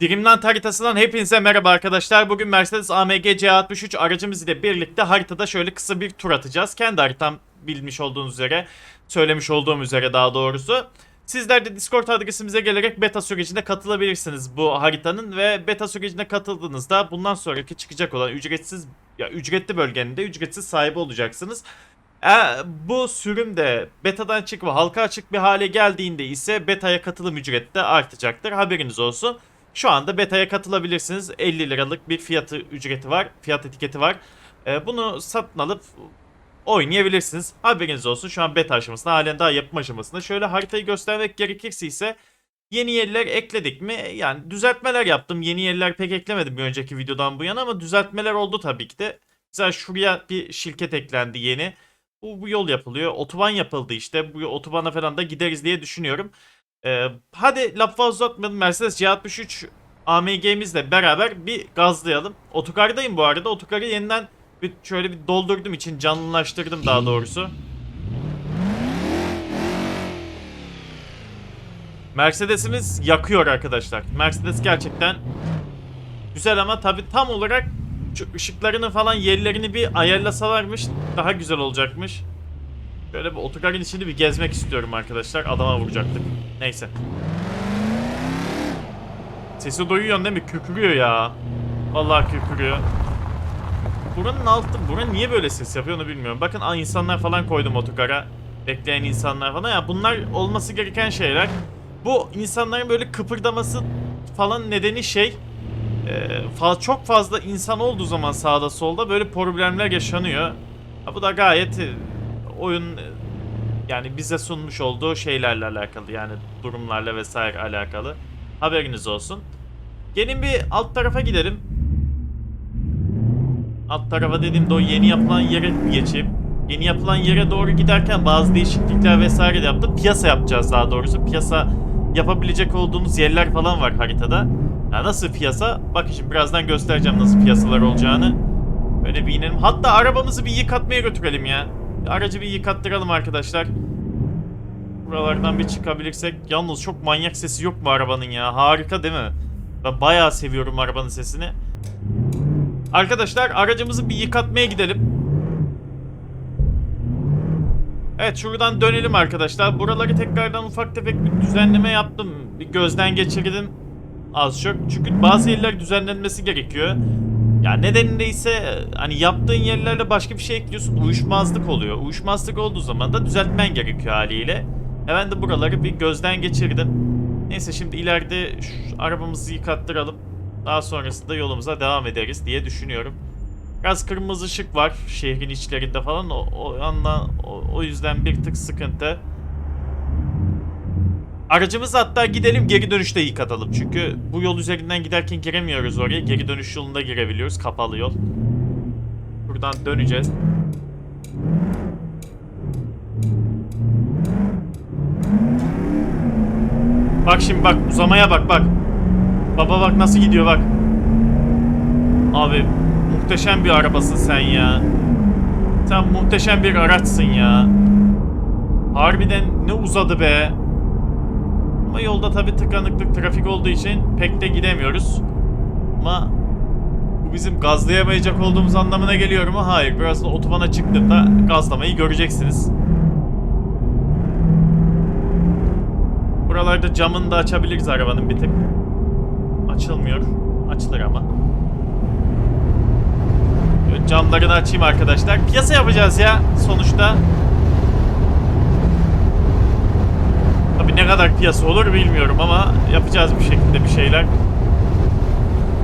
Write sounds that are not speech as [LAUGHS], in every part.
Dreamland haritasından hepinize merhaba arkadaşlar. Bugün Mercedes AMG C63 aracımız ile birlikte haritada şöyle kısa bir tur atacağız. Kendi haritam bilmiş olduğunuz üzere, söylemiş olduğum üzere daha doğrusu. Sizler de Discord adresimize gelerek beta sürecine katılabilirsiniz bu haritanın ve beta sürecine katıldığınızda bundan sonraki çıkacak olan ücretsiz ya ücretli bölgenin de ücretsiz sahibi olacaksınız. E, bu sürüm de betadan çıkıp halka açık bir hale geldiğinde ise beta'ya katılım ücreti de artacaktır. Haberiniz olsun. Şu anda beta'ya katılabilirsiniz. 50 liralık bir fiyatı ücreti var. Fiyat etiketi var. E, bunu satın alıp oynayabilirsiniz. Haberiniz olsun. Şu an beta aşamasında halen daha yapım aşamasında. Şöyle haritayı göstermek gerekirse ise yeni yerler ekledik mi? Yani düzeltmeler yaptım. Yeni yerler pek eklemedim bir önceki videodan bu yana ama düzeltmeler oldu tabii ki de. Mesela şuraya bir şirket eklendi yeni. Bu, bu yol yapılıyor. Otoban yapıldı işte. Bu otobana falan da gideriz diye düşünüyorum. Ee, hadi laf fazla uzatmayalım. Mercedes C63 AMG'mizle beraber bir gazlayalım. Otogardayım bu arada. Otogarı yeniden bir şöyle bir doldurdum için canlılaştırdım daha doğrusu. Mercedes'imiz yakıyor arkadaşlar. Mercedes gerçekten güzel ama tabi tam olarak şu ışıklarını falan yerlerini bir ayarlasalarmış daha güzel olacakmış. Böyle bir otogarın içini bir gezmek istiyorum arkadaşlar. Adama vuracaktık. Neyse. Sesi duyuyorsun değil mi? Kükürüyor ya. Vallahi kükürüyor. Buranın altı, buranın niye böyle ses yapıyor onu bilmiyorum. Bakın insanlar falan koydum otogara. Bekleyen insanlar falan. Ya bunlar olması gereken şeyler. Bu insanların böyle kıpırdaması falan nedeni şey. E, çok fazla insan olduğu zaman sağda solda böyle problemler yaşanıyor. Ha, bu da gayet e, oyun e, yani bize sunmuş olduğu şeylerle alakalı yani durumlarla vesaire alakalı. Haberiniz olsun. Gelin bir alt tarafa gidelim. Alt tarafa dediğimde o yeni yapılan yere geçeyim. Yeni yapılan yere doğru giderken bazı değişiklikler vesaire de yaptım. Piyasa yapacağız daha doğrusu. Piyasa yapabilecek olduğunuz yerler falan var haritada. Ya nasıl piyasa? Bak şimdi birazdan göstereceğim nasıl piyasalar olacağını. Böyle bir inelim. Hatta arabamızı bir yıkatmaya götürelim ya. Aracı bir yıkattıralım arkadaşlar. Buralardan bir çıkabilirsek. Yalnız çok manyak sesi yok mu arabanın ya? Harika değil mi? Ben bayağı seviyorum arabanın sesini. Arkadaşlar aracımızı bir yıkatmaya gidelim. Evet şuradan dönelim arkadaşlar. Buraları tekrardan ufak tefek bir düzenleme yaptım. Bir gözden geçirdim az çok. Çünkü bazı yerler düzenlenmesi gerekiyor. Ya nedeninde ise hani yaptığın yerlerle başka bir şey ekliyorsun uyuşmazlık oluyor. Uyuşmazlık olduğu zaman da düzeltmen gerekiyor haliyle. Ben de buraları bir gözden geçirdim. Neyse şimdi ileride şu arabamızı yıkattıralım. Daha sonrasında yolumuza devam ederiz diye düşünüyorum. Biraz kırmızı ışık var şehrin içlerinde falan. O, o, yandan, o, o yüzden bir tık sıkıntı. Aracımızı hatta gidelim geri dönüşte yıkatalım. Çünkü bu yol üzerinden giderken giremiyoruz oraya. Geri dönüş yolunda girebiliyoruz. Kapalı yol. Buradan döneceğiz. Bak şimdi bak uzamaya bak bak. Baba bak nasıl gidiyor bak. Abi muhteşem bir arabasın sen ya. Sen muhteşem bir araçsın ya. Harbiden ne uzadı be. Ama yolda tabi tıkanıklık trafik olduğu için pek de gidemiyoruz. Ama bu bizim gazlayamayacak olduğumuz anlamına geliyor mu? Hayır. Birazdan otobana çıktığımda gazlamayı göreceksiniz. Buralarda camını da açabiliriz arabanın bir tık. Açılmıyor. Açılır ama. Camlarını açayım arkadaşlar. Piyasa yapacağız ya sonuçta. Ne kadar piyasa olur bilmiyorum ama yapacağız bir şekilde bir şeyler.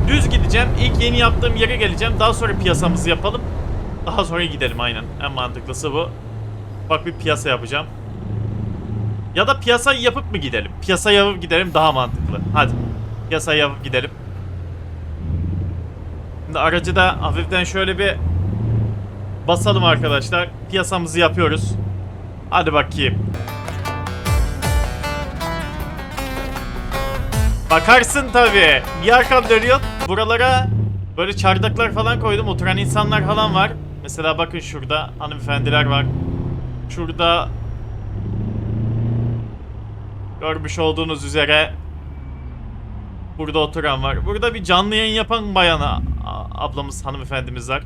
Düz gideceğim. İlk yeni yaptığım yere geleceğim. Daha sonra piyasamızı yapalım. Daha sonra gidelim aynen. En mantıklısı bu. Bak bir piyasa yapacağım. Ya da piyasa yapıp mı gidelim? Piyasa yapıp gidelim daha mantıklı. Hadi. Piyasa yapıp gidelim. Şimdi aracı da hafiften şöyle bir basalım arkadaşlar. Piyasamızı yapıyoruz. Hadi bakayım. Bakarsın tabi. Bir arkan dönüyor. Buralara böyle çardaklar falan koydum. Oturan insanlar falan var. Mesela bakın şurada hanımefendiler var. Şurada görmüş olduğunuz üzere Burada oturan var. Burada bir canlı yayın yapan bayan a- a- ablamız, hanımefendimiz var.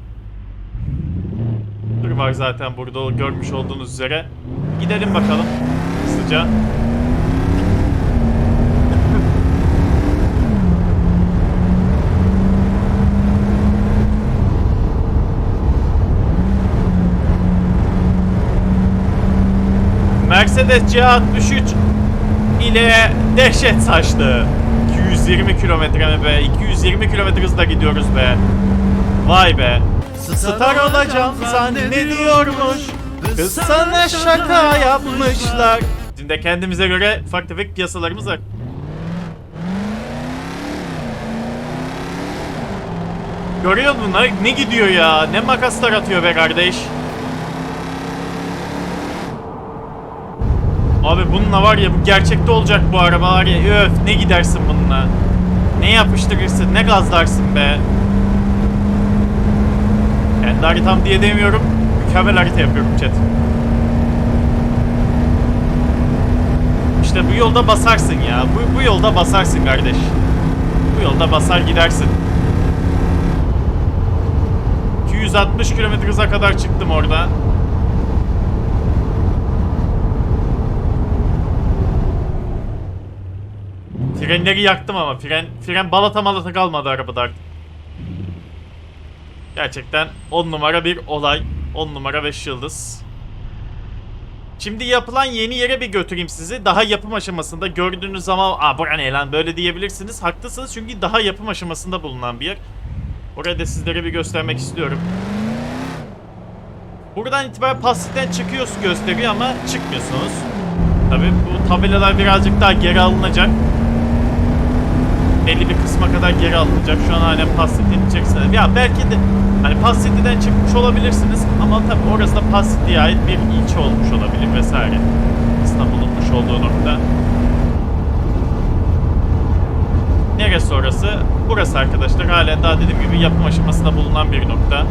Dur var zaten burada görmüş olduğunuz üzere. Gidelim bakalım hızlıca. Mercedes C63 ile dehşet saçtı. 220 kilometre mi be? 220 kilometre hızla gidiyoruz be. Vay be. Star olacağım zannediyormuş. Kız sana şaka yapmışlar. Bizim de kendimize göre ufak tefek piyasalarımız var. Görüyor musun? Ne gidiyor ya? Ne makaslar atıyor be kardeş. Abi bununla var ya bu gerçekte olacak bu araba var ya öf ne gidersin bununla. Ne yapıştırırsın ne gazlarsın be. Kendi haritam diye demiyorum. Mükemmel harita yapıyorum chat. İşte bu yolda basarsın ya. Bu, bu yolda basarsın kardeş. Bu yolda basar gidersin. 260 km hıza kadar çıktım orada. Frenleri yaktım ama fren fren balata malata kalmadı arabada artık. Gerçekten 10 numara bir olay. 10 numara 5 yıldız. Şimdi yapılan yeni yere bir götüreyim sizi. Daha yapım aşamasında gördüğünüz zaman aa bura ne lan böyle diyebilirsiniz. Haklısınız çünkü daha yapım aşamasında bulunan bir yer. Oraya da sizlere bir göstermek istiyorum. Buradan itibaren pasitten çıkıyoruz gösteriyor ama çıkmıyorsunuz. Tabi bu tabelalar birazcık daha geri alınacak. Belli bir kısma kadar geri alınacak. Şu an halen Pass-City'nin içerisinde. Ya belki de hani Pass-City'den çıkmış olabilirsiniz ama tabi orası da Pass-City'ye ait bir ilçe olmuş olabilir vesaire. İstanbul'un bulunmuş olduğu nokta. Neresi orası? Burası arkadaşlar. Halen daha dediğim gibi yapım aşamasında bulunan bir nokta.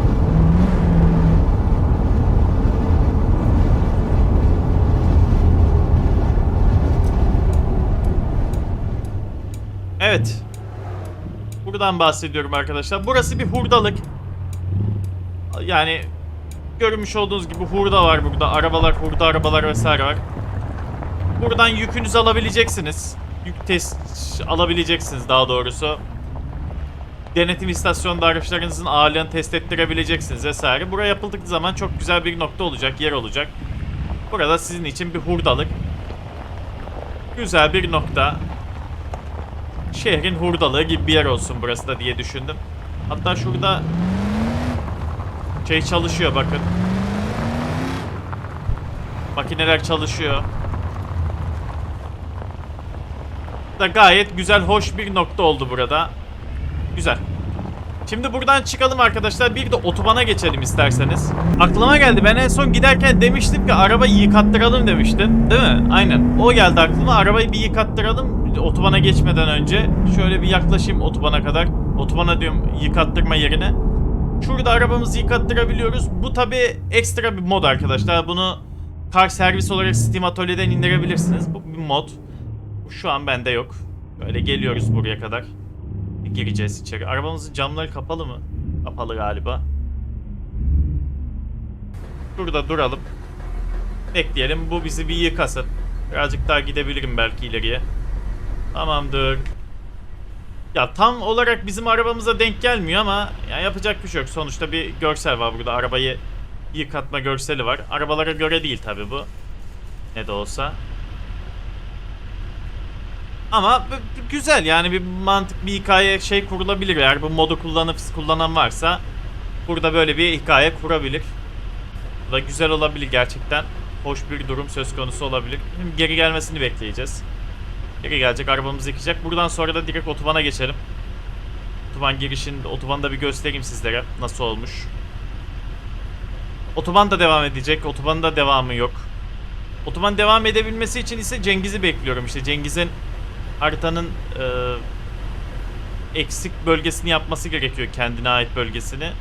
Evet. Buradan bahsediyorum arkadaşlar. Burası bir hurdalık. Yani görmüş olduğunuz gibi hurda var burada. Arabalar, hurda arabalar vesaire var. Buradan yükünüzü alabileceksiniz. Yük test alabileceksiniz daha doğrusu. Denetim istasyonunda araçlarınızın ağırlığını test ettirebileceksiniz vesaire. Buraya yapıldığı zaman çok güzel bir nokta olacak, yer olacak. Burada sizin için bir hurdalık. Güzel bir nokta şehrin hurdalığı gibi bir yer olsun burası da diye düşündüm. Hatta şurada şey çalışıyor bakın. Makineler çalışıyor. Da gayet güzel, hoş bir nokta oldu burada. Güzel. Şimdi buradan çıkalım arkadaşlar. Bir de otobana geçelim isterseniz. Aklıma geldi. Ben en son giderken demiştim ki arabayı yıkattıralım demiştin. Değil mi? Aynen. O geldi aklıma. Arabayı bir yıkattıralım. Otobana geçmeden önce. Şöyle bir yaklaşayım otobana kadar. Otobana diyorum yıkattırma yerine. Şurada arabamızı yıkattırabiliyoruz. Bu tabi ekstra bir mod arkadaşlar. Bunu kar servis olarak Steam Atölye'den indirebilirsiniz. Bu bir mod. Şu an bende yok. Böyle geliyoruz buraya kadar. Gireceğiz içeri. Arabamızın camları kapalı mı? Kapalı galiba. Burada duralım. Bekleyelim. Bu bizi bir yıkasın. Birazcık daha gidebilirim belki ileriye. Tamamdır. Ya tam olarak bizim arabamıza denk gelmiyor ama ya yapacak bir şey yok. Sonuçta bir görsel var burada. Arabayı yıkatma görseli var. Arabalara göre değil tabi bu. Ne de olsa. Ama güzel yani bir mantık bir hikaye şey kurulabilir eğer bu modu kullanıp kullanan varsa burada böyle bir hikaye kurabilir. Bu da güzel olabilir gerçekten. Hoş bir durum söz konusu olabilir. Şimdi geri gelmesini bekleyeceğiz. Geri gelecek arabamızı yıkayacak. Buradan sonra da direkt otobana geçelim. Otoban girişinde otobanı da bir göstereyim sizlere nasıl olmuş. Otoban da devam edecek. Otobanın da devamı yok. Otoban devam edebilmesi için ise Cengiz'i bekliyorum. İşte Cengiz'in haritanın e, eksik bölgesini yapması gerekiyor. Kendine ait bölgesini.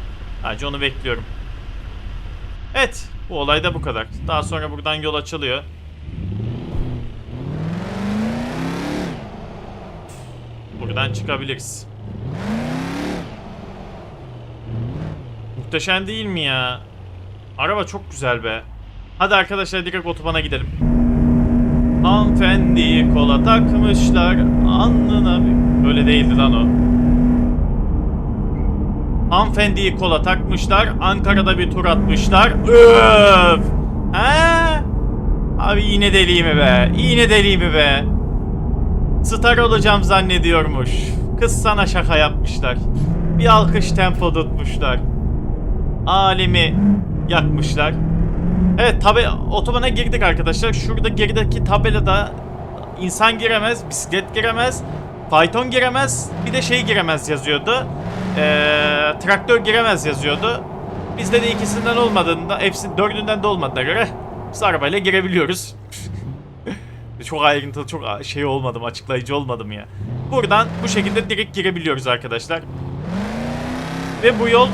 Sadece onu bekliyorum. Evet. Bu olay da bu kadar. Daha sonra buradan yol açılıyor. Buradan çıkabiliriz. Muhteşem değil mi ya? Araba çok güzel be. Hadi arkadaşlar direkt otobana gidelim. Hanımefendi kola takmışlar bir... Öyle değildi lan o. Hanımefendiyi kola takmışlar. Ankara'da bir tur atmışlar. Öf! He? Abi iğne deliği mi be? İğne deliği mi be? Star olacağım zannediyormuş. Kız sana şaka yapmışlar. Bir alkış tempo tutmuşlar. Alemi yakmışlar. Evet tabi otobana girdik arkadaşlar. Şurada gerideki tabelada insan giremez, bisiklet giremez, fayton giremez, bir de şey giremez yazıyordu. Ee, traktör giremez yazıyordu. Bizde de ikisinden olmadığında, hepsi dördünden de olmadığına göre biz arabayla girebiliyoruz. [LAUGHS] çok ayrıntılı, çok şey olmadım, açıklayıcı olmadım ya. Buradan bu şekilde direkt girebiliyoruz arkadaşlar. Ve bu yol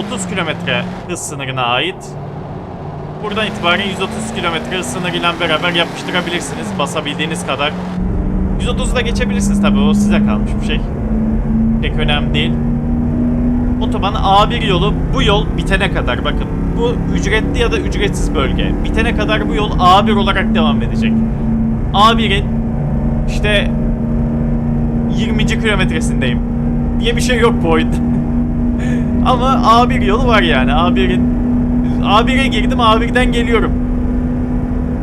130 kilometre hız sınırına ait. Buradan itibaren 130 kilometre hız sınırıyla beraber yapıştırabilirsiniz basabildiğiniz kadar. 130'da geçebilirsiniz tabii o size kalmış bir şey. Pek önemli değil. Otoban A1 yolu bu yol bitene kadar bakın. Bu ücretli ya da ücretsiz bölge. Bitene kadar bu yol A1 olarak devam edecek. A1'in işte 20. kilometresindeyim diye bir şey yok bu oyunda. [LAUGHS] Ama A1 yolu var yani. A1'in A1'e girdim A1'den geliyorum.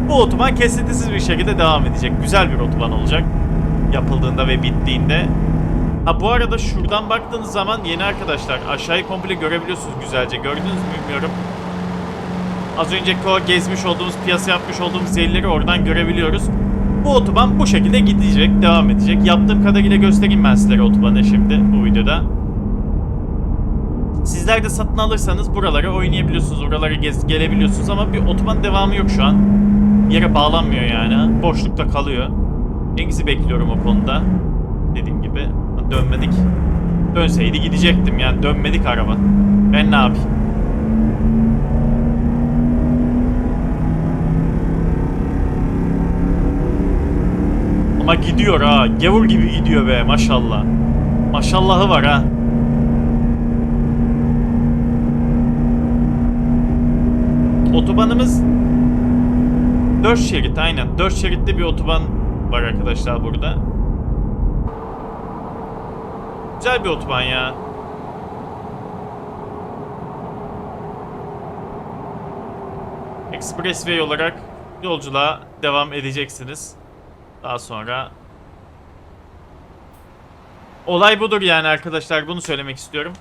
Bu otoban kesintisiz bir şekilde devam edecek. Güzel bir otoban olacak. Yapıldığında ve bittiğinde. Ha bu arada şuradan baktığınız zaman yeni arkadaşlar aşağıyı komple görebiliyorsunuz güzelce. Gördünüz mü bilmiyorum. Az önceki o gezmiş olduğumuz, piyasa yapmış olduğumuz yerleri oradan görebiliyoruz. Bu otoban bu şekilde gidecek, devam edecek. Yaptığım kadarıyla göstereyim ben sizlere otobanı şimdi bu videoda. Sizler de satın alırsanız buralara oynayabiliyorsunuz, oralara gez, gelebiliyorsunuz ama bir otoban devamı yok şu an. Bir yere bağlanmıyor yani. Boşlukta kalıyor. Cengiz'i bekliyorum o konuda. Dediğim gibi. Dönmedik. Dönseydi gidecektim yani dönmedik araba. Ben ne yapayım? Ama gidiyor ha. Gavur gibi gidiyor be maşallah. Maşallahı var ha. Otobanımız 4 şerit aynen. 4 şeritli bir otoban var arkadaşlar burada. Güzel bir otoban ya. Expressway olarak yolculuğa devam edeceksiniz. Daha sonra Olay budur yani arkadaşlar. Bunu söylemek istiyorum.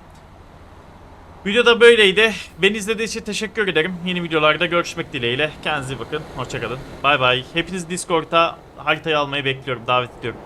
Video da böyleydi. Beni izlediğiniz için teşekkür ederim. Yeni videolarda görüşmek dileğiyle. Kendinize bakın. Hoşçakalın. Bay bay. Hepiniz Discord'a haritayı almayı bekliyorum. Davet ediyorum.